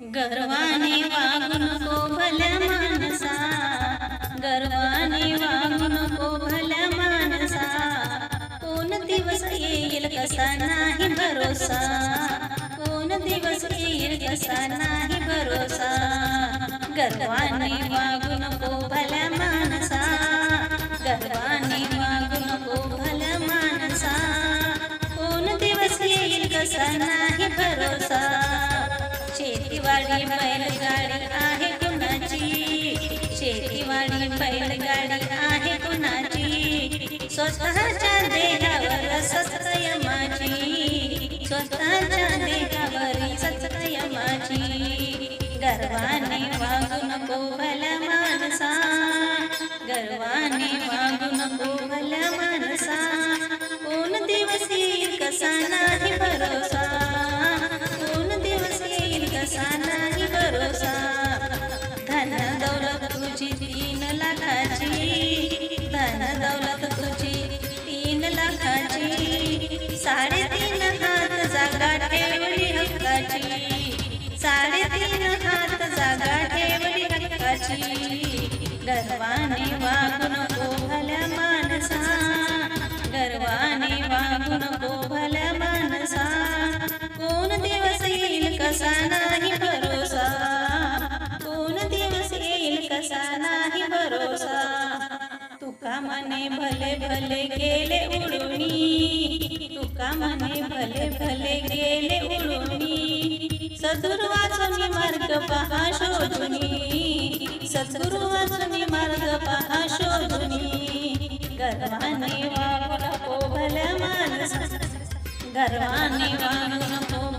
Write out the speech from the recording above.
गर्वाने वागू नको भल्या माणसा गर्वाने वागू नको भल्या माणसा कोण दिवस येईल कसा नाही भरोसा? कोण दिवस येईल कसा नाही भरोसा? गर्वाने वागू नको भल्या माणसा गर्वाने वागू नको भल्या माणसा कोण दिवस येईल कसा नाही भरोसा? शेतीवाडी बैलगाडी आहे कुणाची? शेतीवाडी बैलगाडी आहे कुणाची? स्वतःच्या देहावर सत्य माझी. स्वतःच्या देहावर सत्य माझी. गर्वाने वागू नको लाखाची धन दौलत तुझी तीन लाखाची. साडेतीन हात जागा ठेवली हक्काची. साडेतीन हात जागा ठेवली हक्काची. गर्वाने वागू नको भल्या माणसा गर्वाने वागू नको भल्या माणसा कोण दिवस येईल कसा नाही भरोसा. कोण दिवस येईल कसा नाही तुका मने भले भले गेले उडुनी. तुका मने भले भले गेले उडुनी. सदुर वाचनी मार्ग पहा शोधुनी. सद्गुरु वाचनी मार्ग पहा शोधुनी. गर्वाने वागू नको भल्या माणसा गर्वाने वागू नको